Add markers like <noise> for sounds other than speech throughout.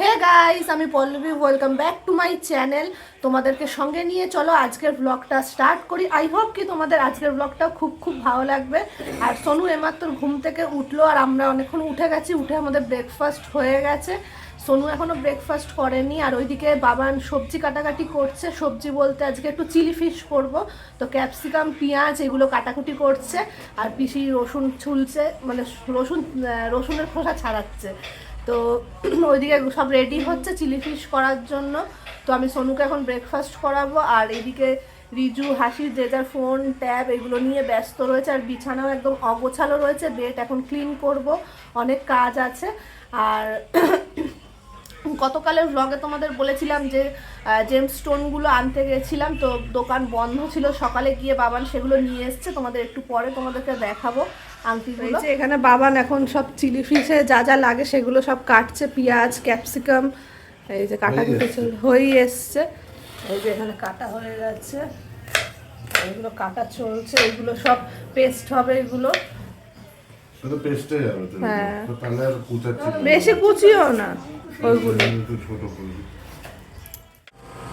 হে guys আমি Pallavi welcome back to my channel তোমাদেরকে সঙ্গে নিয়ে চলো, আজকের ব্লগটা স্টার্ট করি। আই হোপ কি তোমাদের আজকের ব্লগটা খুব খুব ভালো লাগবে। আর সোনু এমাত্র ঘুম থেকে উঠল, আর আমরা অনেকক্ষণ উঠে গেছি, উঠে আমাদের ব্রেকফাস্ট হয়ে গেছে। সোনু এখনও ব্রেকফাস্ট করেনি, আর ওইদিকে বাবান সবজি কাটাকাটি করছে। সবজি বলতে আজকে একটু চিলি ফিশ করব। তো ক্যাপসিকাম পেঁয়াজ, এগুলো কাটাকুটি করছে। আর পিসি রসুন ছুলছে মানে রসুন রসুনের খোসা ছাড়াচ্ছে। তো <clears throat> ওইদিকে সব রেডি হচ্ছে চিলি ফিশ করার জন্য। তো আমি সোনুকে এখন ব্রেকফাস্ট করাবো আর এদিকে রিজু, হাসি, যে যার ফোন ট্যাব এগুলো নিয়ে ব্যস্ত রয়েছে আর বিছানাও একদম অগোছালো রয়েছে। বেড এখন ক্লিন করব। অনেক কাজ আছে। আর <clears throat> গতকালের ব্লগে তোমাদের বলেছিলাম যে জেমস স্টোনগুলো আনতে গেছিলাম তো দোকান বন্ধ ছিল সকালে গিয়ে বাবান সেগুলো নিয়ে এসছে তোমাদের একটু পরে তোমাদেরকে দেখাবো আংটিগুলো। যে এখানে বাবান এখন সব চিলি ফিশে যা যা লাগে সেগুলো সব কাটছে পেঁয়াজ ক্যাপসিকাম এই যে কাটা হয়ে হয়েই এসছে। এই যে এখানে কাটা হয়ে যাচ্ছে এগুলো কাটা চলছে এগুলো সব পেস্ট হবে এগুলো। শুধু পেস্টে যাবে হ্যাঁ। তাহলে আর কুচাচ্ছি বেশি কুচিও না ওইগুলো। ছোট করবি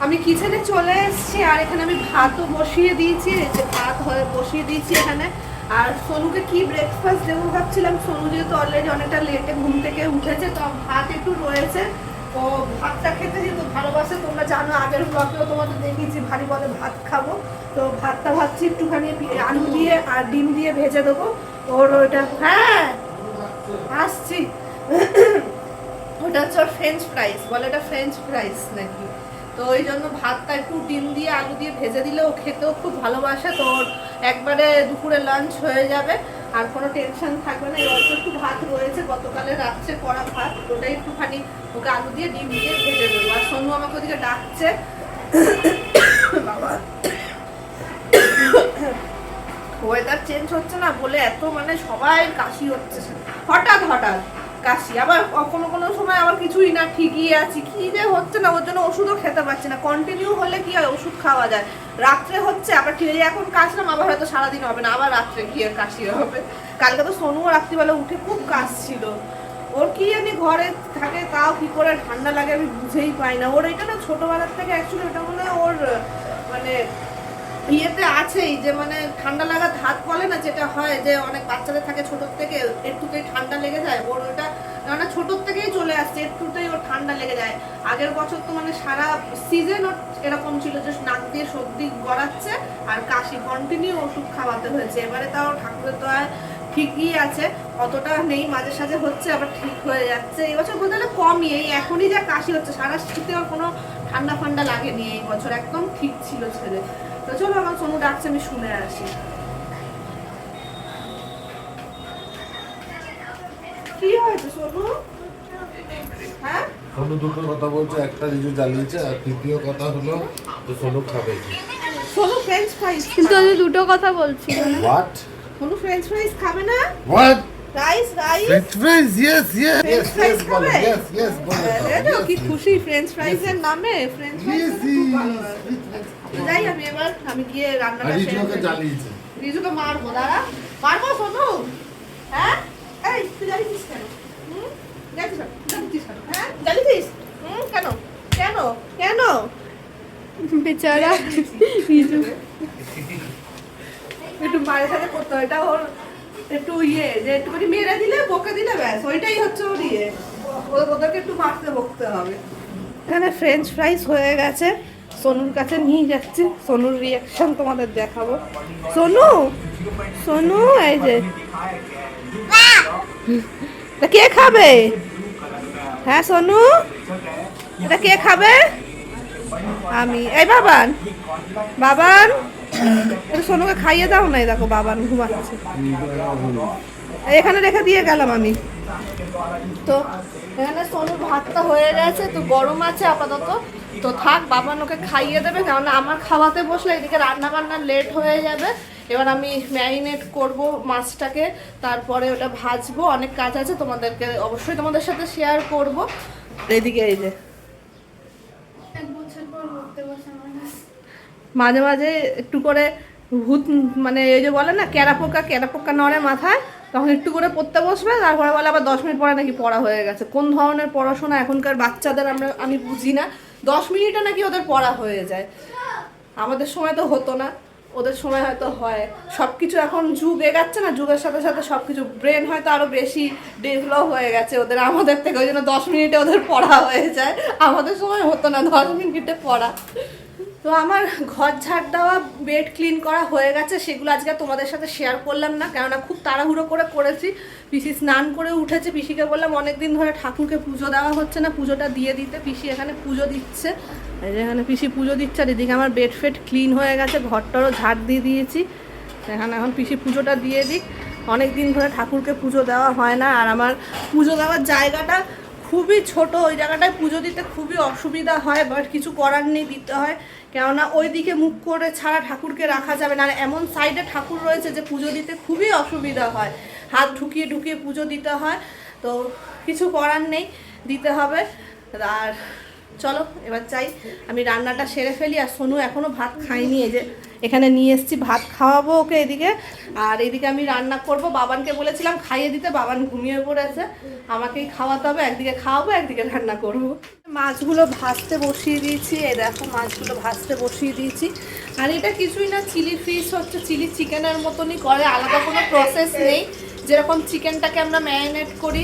আমি কিচেনে চলে এসেছি আর এখানে আমি ভাতও বসিয়ে দিয়েছি যে ভাত হয়ে বসিয়ে দিয়েছি এখানে। আর সোনুকে কি ব্রেকফাস্ট দেবো ভাবছিলাম সোনু যেহেতু অলরেডি অনেকটা লেটে ঘুম থেকে উঠেছে তো ভাত একটু রয়েছে। ও ভাতটা খেতে যেহেতু ভালোবাসে তোমরা জানো আগের ব্লগেও তোমাদের দেখিয়েছি ভারী বলে ভাত খাব। তো ভাতটা ভাবছি একটুখানি আলু দিয়ে আর ডিম দিয়ে ভেজে দেবো। ওর ওইটা হ্যাঁ আসছি। ওটা হচ্ছে ফ্রেঞ্চ ফ্রাইস বলে এটা ফ্রেঞ্চ ফ্রাইস নাকি। তো ওই জন্য ভাতটা একটু ডিম দিয়ে, আলু দিয়ে ভেজে দিলে ও খেতেও খুব ভালোবাসে। তো ওর একবারে দুপুরে লাঞ্চ হয়ে যাবে, আর কোনো টেনশন থাকবে না। অল্প একটু ভাত রয়েছে, গতকালে রাত্রে করা ভাত, ওটাই একটুখানি ওকে আলু দিয়ে ডিম দিয়ে ভেজে দেবো। আর সোনু আমাকে ওদিকে ডাকছে। <coughs> বাবা। ওয়েদার চেঞ্জ হচ্ছে না বলে এত মানে সবাই কাশি হচ্ছে। হঠাৎ হঠাৎ কাশি। আবার কোনো কোনো সময় আবার কিছুই না, ঠিকই আছি। কি যে হচ্ছে না, ওর জন্য ওষুধও খেতে পারছি না। কন্টিনিউ হলে কি হয়, ওষুধ খাওয়া যায়। রাত্রে হচ্ছে, আবার ঠিক এখন কাশলাম, আবার হয়তো সারাদিন হবে না, আবার রাত্রে গিয়ে কাশি হবে। কালকে তো সোনুও রাত্রিবেলা উঠে খুব কাশছিল। ওর কি জানি ঘরে থাকে, তাও কি করে ঠান্ডা লাগে আমি বুঝেই পাই না। ওর এটা না ছোটবেলার থেকে অ্যাকচুয়ালি ওটা মনে হয় ওর মানে ইয়েতে আছেই, যে মানে ঠান্ডা লাগা ধাত বলে না, যেটা হয় যে অনেক বাচ্চাদের থাকে ছোটোর থেকে একটুতেই ঠান্ডা লেগে যায়, ওর ওটা মানে ছোটোর থেকেই চলে আসছে একটুতেই ওর ঠান্ডা লেগে যায়। আগের বছর তো মানে সারা সিজন ওর এরকম ছিল যে নাক দিয়ে সর্দি গড়াচ্ছে আর কাশি কন্টিনিউ ওষুধ খাওয়াতে হয়েছে। এবারে তাও ঠাকুরের দয়ায় ঠিকই আছে, অতটা নেই, মাঝে সাঝে হচ্ছে, আবার ঠিক হয়ে যাচ্ছে। এবছর বলতে গেলে কমই, এই এখনই যা কাশি হচ্ছে, সারা শীতে ওর কোনো ঠান্ডা ফান্ডা লাগেনি এই বছর, একদম ঠিক ছিল ছেলে তো চলো আমার সোনু ডাকছে আমি শুনে আসি। কি হয়েছে সোনু? হ্যাঁ? সোনু দুটো কথা বলছে একটা রিজু জ্বালিয়েছে আর তৃতীয় কথা হলো তো সোনু খাবে সোনু ফ্রেঞ্চ ফ্রাইস কিন্তু আমি দুটো কথা বলছি হোয়াট সোনু ফ্রেঞ্চ ফ্রাইস খাবে না? What rice rice French fries yes yes yes বলো। খাবে? ইয়েস ইয়েস বলো। কি খুশি ফ্রেঞ্চ ফ্রাইস এর নামে? ফ্রেঞ্চ হয়। যাই আমি এবার আমি গিয়ে রান্নাটা। জ্বালিয়েছে রিজুকে মারবো দাঁড়া। মারবো শোনো। হ্যাঁ? এই তুই জ্বালিয়েছিস কেন? হুম? জ্বালিয়েছিস কেন? হ্যাঁ? জ্বালিয়েছিস? হুম? কেন? কেন? কেন? বেচারা রিজু। <laughs> একটু মায়ের সাথে করতে হয় এটা ওর একটু ইয়ে যে একটুখানি দিলে বকে দিলে ব্যাস ওইটাই হচ্ছে ওর ইয়ে। ওদেরকে একটু মারতে বকতে হবে। এখানে ফ্রেঞ্চ ফ্রাইস হয়ে গেছে। সোনুর কাছে নিয়ে যাচ্ছি। সোনুর রিয়াকশন তোমাদের দেখাবো। সোনু সোনু, এই যে। এটা কে খাবে? হ্যাঁ সোনু? এটা কে খাবে? আমি। এই বাবান। বাবান সোনুকে খাইয়ে দাও না দেখো বাবান ঘুমাচ্ছে। এখানে রেখে দিয়ে গেলাম আমি। তো এখানে সোনুর ভাতটা হয়ে গেছে তো গরম আছে, আপাতত। তো থাক বাবান ওকে খাইয়ে দেবে কেননা আমার খাওয়াতে বসলে এদিকে রান্না বান্না লেট হয়ে যাবে। এবার আমি ম্যারিনেট করব মাছটাকে তারপরে ওটা ভাজবো অনেক কাজ আছে তোমাদেরকে অবশ্যই তোমাদের সাথে শেয়ার করব। এদিকে এই যে। এক বছর পর ঘুরতে বসে মানুষ মাঝে মাঝে একটু করে ভূত মানে এই যে বলে না ক্যারা পোকা ক্যারা পোকা নড়ে মাথায় তখন একটু করে পড়তে বসবে তারপরে বলে আবার দশ মিনিট পরে নাকি পড়া হয়ে গেছে। কোন ধরনের পড়াশোনা এখনকার বাচ্চাদের আমরা আমি বুঝি না। দশ মিনিটে নাকি ওদের পড়া হয়ে যায়। আমাদের সময় তো হতো না। ওদের সময় হয়তো হয়। সব কিছু এখন যুগ এগাচ্ছে না, যুগের সাথে সাথে সব কিছু ব্রেন হয়তো আরও বেশি ডেভেলপ হয়ে গেছে ওদের, আমাদের থেকে। ওই জন্য দশ মিনিটে ওদের পড়া হয়ে যায়। আমাদের সময় হতো না দশ মিনিটে পড়া। তো আমার ঘর ঝাড় দেওয়া বেড ক্লিন করা হয়ে গেছে, সেগুলো আজকে তোমাদের সাথে শেয়ার করলাম না, কেননা খুব তাড়াহুড়ো করে করেছি। পিসি স্নান করে উঠেছে, পিসিকে বললাম অনেক দিন ধরে ঠাকুরকে পুজো দেওয়া হচ্ছে না, পুজোটা দিয়ে দিতে, পিসি এখানে পুজো দিচ্ছে। এখানে পিসি পুজো দিচ্ছে, আর এদিকে আমার বেড ফেড ক্লিন হয়ে গেছে, ঘরটারও ঝাড় দিয়ে দিয়েছি। এখানে, এখন পিসি পুজোটা দিয়ে দিক। অনেক দিন ধরে ঠাকুরকে পুজো দেওয়া হয় না, আর আমার পুজো দেওয়ার জায়গাটা খুবই ছোট, ওই জায়গাটায় পুজো দিতে খুবই অসুবিধা হয় বাট কিছু করার নেই দিতে হয়। কেননা ওই দিকে মুখ করে ছাড়া ঠাকুরকে রাখা যাবে না, আর এমন সাইডে ঠাকুর রয়েছে যে পুজো দিতে খুবই অসুবিধা হয়। হাত ঢুকিয়ে ঢুকিয়ে পুজো দিতে হয়, তো কিছু করার নেই, দিতে হবে। আর চলো, এবার চাই, আমি রান্নাটা সেরে ফেলি, আর সোনু এখনও ভাত খাইনি এই যে এখানে নিয়ে এসছি, ভাত খাওয়াবো ওকে এদিকে। আর এদিকে আমি রান্না করব। বাবানকে বলেছিলাম খাইয়ে দিতে, বাবান ঘুমিয়ে পড়েছে। আমাকেই খাওয়াতে হবে, একদিকে খাওয়াবো, একদিকে রান্না করব। মাছগুলো ভাজতে বসিয়ে দিয়েছি এ দেখো মাছগুলো ভাজতে বসিয়ে দিয়েছি। আর এটা কিছুই না, চিলি ফিশ হচ্ছে, চিলি চিকেনের মতনই করে, আলাদা কোনো প্রসেস নেই। যেরকম চিকেনটাকে আমরা ম্যারিনেট করি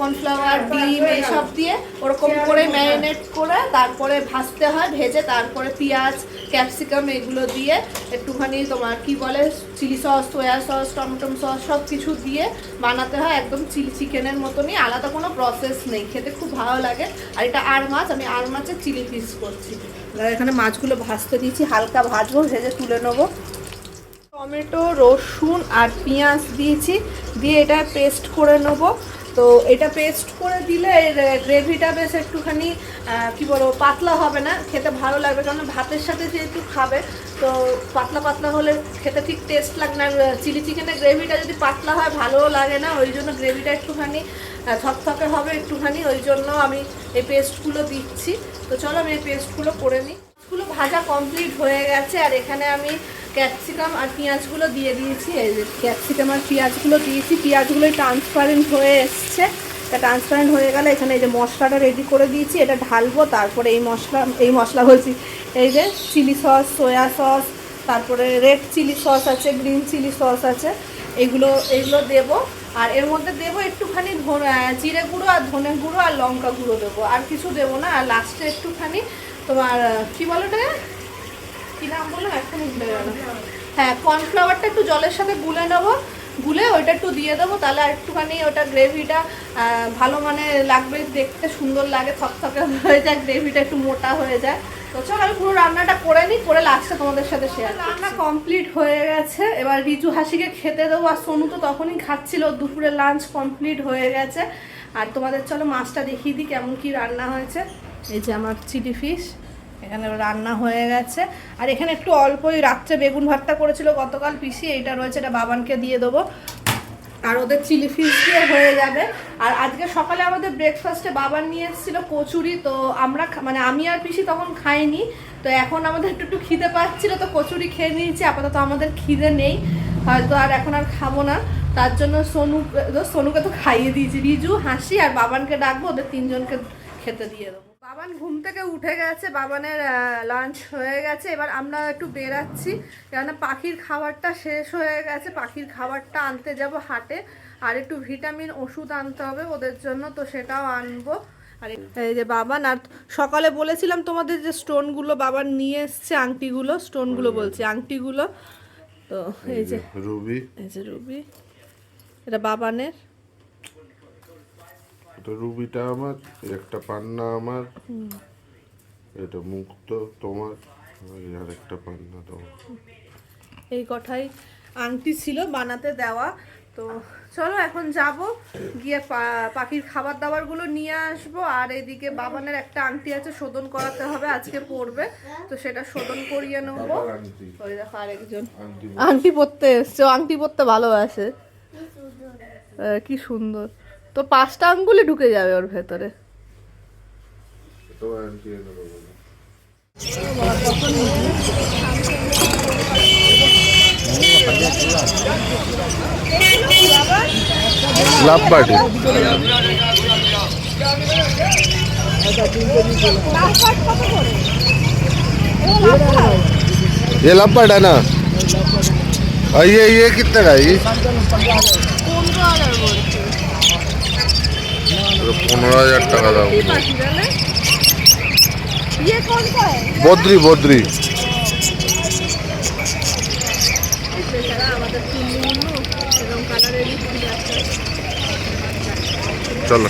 কর্নফ্লাওয়ার, ডিম এইসব দিয়ে ওরকম করে ম্যারিনেট করে তারপরে ভাজতে হয়, ভেজে তারপরে পেঁয়াজ, ক্যাপসিকাম এগুলো দিয়ে একটুখানি তোমার কি বলে, chilli sauce, soya sauce tomato sauce সব কিছু দিয়ে বানাতে হয়, একদম চিলি চিকেনের মতনই। আলাদা কোনো প্রসেস নেই, খেতে খুব ভালো লাগে। আর এটা আর মাছ, আমি আর মাছের চিলি পিস করছি। এখানে মাছগুলো ভাজতে দিয়েছি, হালকা ভাজবো, ভেজে তুলে নেব। টমেটো, রসুন আর পেঁয়াজ দিয়েছি। দিয়ে এটা পেস্ট করে নেব। তো এটা পেস্ট করে দিলে গ্রেভিটা বেশ একটুখানি কি বলব, পাতলা হবে না, খেতে ভালো লাগবে। কারণ ভাতের সাথে যেহেতু খাবে, তো পাতলা পাতলা হলে খেতে ঠিক টেস্ট লাগবে না। চিলি চিকেনের গ্রেভিটা যদি পাতলা হয়, ভালোও লাগে না। ওই জন্য গ্রেভিটা একটুখানি থকথকে হবে একটুখানি। ওই জন্য আমি এই পেস্টগুলো দিচ্ছি। তো চলো আমি এই পেস্টগুলো করে নিই। মাছগুলো ভাজা কমপ্লিট হয়ে গেছে। আর এখানে আমি ক্যাপসিকাম আর পেঁয়াজগুলো দিয়ে দিয়েছি, এই যে ক্যাপসিকাম আর পেঁয়াজগুলো দিয়েছি। পেঁয়াজগুলো ট্রান্সপারেন্ট হয়ে এসছে। এটা ট্রান্সপারেন্ট হয়ে গেলে এখানে এই যে মশলাটা রেডি করে দিয়েছি, এটা ঢালবো, তারপরে এই মশলা এই মশলা বলছি, এই যে চিলি সস সয়া সস তারপরে রেড চিলি সস আছে গ্রিন চিলি সস আছে, এগুলো এগুলো দেবো। আর এর মধ্যে দেবো একটুখানি জিরে গুঁড়ো আর ধনে গুঁড়ো আর লঙ্কা গুঁড়ো দেবো। আর কিছু দেবো না, আর লাস্টে একটুখানি তোমার কী কি বলো ওটা কি নাম বললাম এখনই ভুলে হ্যাঁ কর্নফ্লাওয়ারটা একটু জলের সাথে গুলে নেব। গুলে ওইটা একটু দিয়ে দেবো, তাহলে আর একটুখানি ওটা গ্রেভিটা ভালো মানে লাগবে, দেখতে সুন্দর লাগে, থকথকে হয়ে যায়, গ্রেভিটা একটু মোটা হয়ে যায়। তো চল, আমি পুরো রান্নাটা করে নিই, করে লাস্টে তোমাদের সাথে শেয়ার রান্না কমপ্লিট হয়ে গেছে। এবার রিজু হাসিকে খেতে দেবো, আর সোনু তো তখনই খাচ্ছিল, দুপুরে লাঞ্চ কমপ্লিট হয়ে গেছে। আর তোমাদের চলো মাছটা দেখিয়ে দিই কেমন কি রান্না হয়েছে। এই যে আমার চিলি ফিশ এখানে রান্না হয়ে গেছে। আর এখানে একটু অল্পই রাত্রে বেগুন ভাতটা করেছিল গতকাল পিসি, এইটা রয়েছে, এটা বাবানকে দিয়ে দেবো। আর ওদের চিলি ফিশ দিয়ে হয়ে যাবে। আর আজকে সকালে আমাদের ব্রেকফাস্টে বাবার নিয়ে এসেছিল কচুরি, তো আমরা মানে আমি আর পিসি তখন খাইনি, তো এখন আমাদের একটু একটু খিদে পাচ্ছিল, তো কচুরি খেয়ে নিয়েছি, আপাতত আমাদের খিদে নেই। হয়তো আর এখন আর খাব না। তার জন্য সোনু সোনুকে তো খাইয়ে দিয়েছি। রিজু, হাসি আর বাবানকে ডাকবো, ওদের তিনজনকে খেতে দিয়ে দেবো। বাবান ঘুম থেকে উঠে গেছে বাবানের লাঞ্চ হয়ে গেছে। এবার আমরা একটু বেরাচ্ছি। কেননা পাখির খাবারটা শেষ হয়ে গেছে। পাখির খাবারটা আনতে যাব হাটে। আর একটু ভিটামিন ওষুধ আনতে হবে ওদের জন্য তো সেটাও আনব। আর এই যে বাবান আর সকালে বলেছিলাম তোমাদের যে স্টোনগুলো বাবার নিয়ে এসছে আংটিগুলো স্টোনগুলো বলছি আংটিগুলো। তো এই যে রুবি। এই যে রুবি। এটা বাবানের। এটা রুবিটা আমার একটা পান্না আমার এটা মুক্ত তোমার আর একটা পান্না তোমার। এই কথাই আংটি ছিল বানাতে দেওয়া। তো চলো এখন যাব গিয়ে পা- পাখির খাবার দাবারগুলো নিয়ে আসব। আর এদিকে বাবানের একটা আংটি আছে শোধন করাতে হবে আজকে পড়বে তো সেটা শোধন করিয়ে নেব। আংটি। ওই দেখো আরেকজন। আংটি আংটি পরতে এসছে ও আংটি পরতে ভালোবাসে। কি সুন্দর। তো পাঁচটা আঙ্গুলি ঢুকে যাবে ওর ভেতরে তোমার আংটি এনে দেবো না। কখন এগুলো কি বাবা? লাভ পার্টি লাফাট কত করে? এগুলো লাফাট? ये लाभ पार्ट है ना और ये ये कितने का है ये পনেরো হাজার টাকা দাম? ইয়ে? বদ্রি বদ্রি। বেচারা আমাদের চুন্নু মুন্নু এরকম কালারেরই ফুল আছে। চলো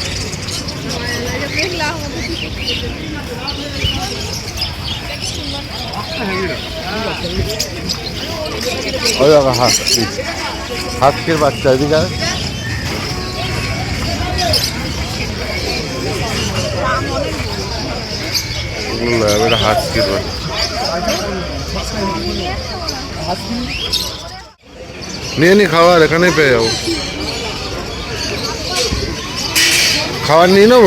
মায়া লাগে দেখলাম ওদের কি করছে। ওই দেখো হাসকি হাসকির বাচ্চা এদিকে এগুলো এবার হাসকির নিয়ে নি খাবার এখানে পেয়ে যাব। খাবার নিয়ে নেব?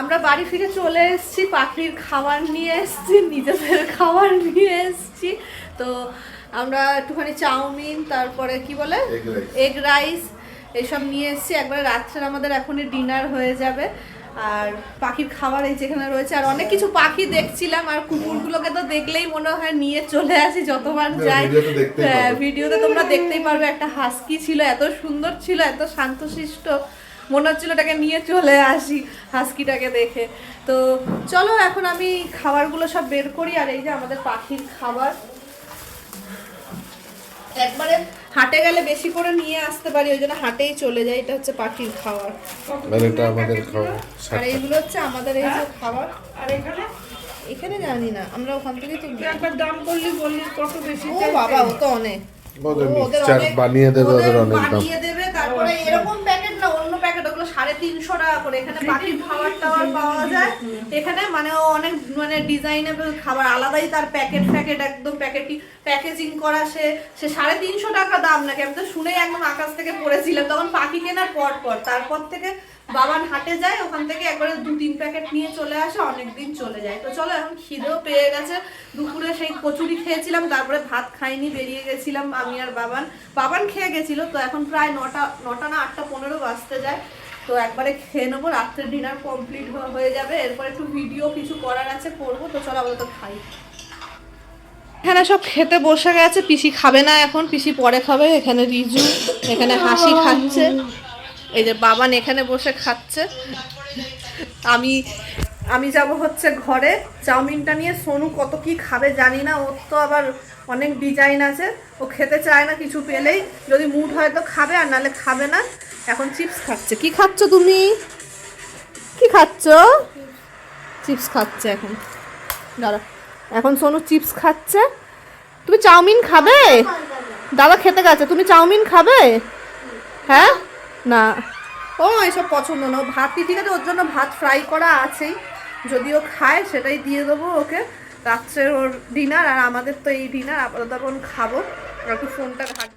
আমরা বাড়ি ফিরে চলে এসেছি, পাখির খাবার নিয়ে এসেছি, নিজেদের খাবার নিয়ে এসেছি। তো আমরা একটুখানি চাউমিন তারপরে কি বলে? এগ রাইস এইসব নিয়ে এসেছি। একবারে রাত্রে আমাদের এখনই ডিনার হয়ে যাবে। আর পাখির খাবার এই যেখানে রয়েছে আর অনেক কিছু পাখি দেখছিলাম আর কুকুরগুলোকে তো দেখলেই মনে হয় নিয়ে চলে আসি যতবার যাই। ভিডিওতে হ্যাঁ, ভিডিওতে তোমরা দেখতেই পারবে একটা হাস্কি ছিল এত সুন্দর ছিল এত শান্তশিষ্ট। মনে হচ্ছিল ওটাকে নিয়ে চলে আসি হাস্কিটাকে দেখে। তো চলো এখন আমি খাবারগুলো সব বের করি আর এই যে আমাদের পাখির খাবার। একবারে হাটে গেলে বেশি করে নিয়ে আসতে পারি ওই জন্য হাটেই চলে যাই এটা হচ্ছে পাখির খাবার আর এটা আমাদের খাবার আর এইগুলো হচ্ছে আমাদের এই যে খাবার আর এখানে? এখানে জানি না আমরা ওখান থেকে তো একবার দাম করলি বললি কত বেশি ও বাবা ও তো অনেক। ওদের মিক্সচার বানিয়ে দেবে ওদের অনেক দাম। বানিয়ে দেবে তারপরে এরকম প্যাকেট না অন্য প্যাকেট ওগুলো সাড়ে তিনশো টাকা করে। এখানে পাখির <laughs> খাবার টাবার পাওয়া যায়। এখানে মানে ও অনেক মানে ডিজাইনেবল খাবার আলাদাই তার প্যাকেট প্যাকেট একদম প্যাকেটই প্যাকেজিং করা সে সে সাড়ে তিনশো টাকা দাম নাকি? আমি তো শুনেই একদম আকাশ থেকে পড়েছিলাম। তখন পাখি কেনার পর পর তারপর থেকে বাবান হাটে যায়, ওখান থেকে একবারে দু তিন প্যাকেট নিয়ে চলে আসে অনেক দিন চলে যায়। তো চলো, এখন খিদেও পেয়ে গেছে। দুপুরে সেই কচুরি খেয়েছিলাম, তারপরে ভাত খাইনি, বেরিয়ে গেছিলাম আমি আর বাবান। বাবান খেয়ে গেছিল, তো এখন প্রায় নটা নটা না আটটা পনেরো বাজতে যায়। তো একবারে খেয়ে নেব, রাত্রের ডিনার কমপ্লিট হয়ে যাবে। এরপর একটু ভিডিও কিছু করার আছে, করব। তো চলো, আপাতত খাই। এখানে সব খেতে বসে গেছে, পিসি খাবে না এখন, পিসি পরে খাবে, এখানে রিজু, এখানে হাসি খাচ্ছে। এই যে বাবান এখানে বসে খাচ্ছে। আমি আমি যাব হচ্ছে ঘরে। চাউমিনটা নিয়ে সোনু কত কি খাবে জানি না, ওর তো আবার অনেক ডিজাইন আছে। ও খেতে চায় না কিছু পেলেই। যদি মুড হয় তো খাবে, আর নালে খাবে না। এখন চিপস খাচ্ছে। কি খাচ্ছ তুমি? কি খাচ্ছ? চিপস খাচ্ছে এখন। দাঁড়া। এখন সোনু চিপস খাচ্ছে। তুমি চাউমিন খাবে? দাদা খেতে গেছে। তুমি চাউমিন খাবে? হ্যাঁ? না। ও, এসব পছন্দ না। ভাত ঠিক আছে? ওর জন্য ভাত ফ্রাই করা আছেই। যদি ও খায়, সেটাই দিয়ে দেবো ওকে। রাত্রে ওর ডিনার আর আমাদের তো এই ডিনার আপাতত এখন খাব। একটু ফোনটা ঘাট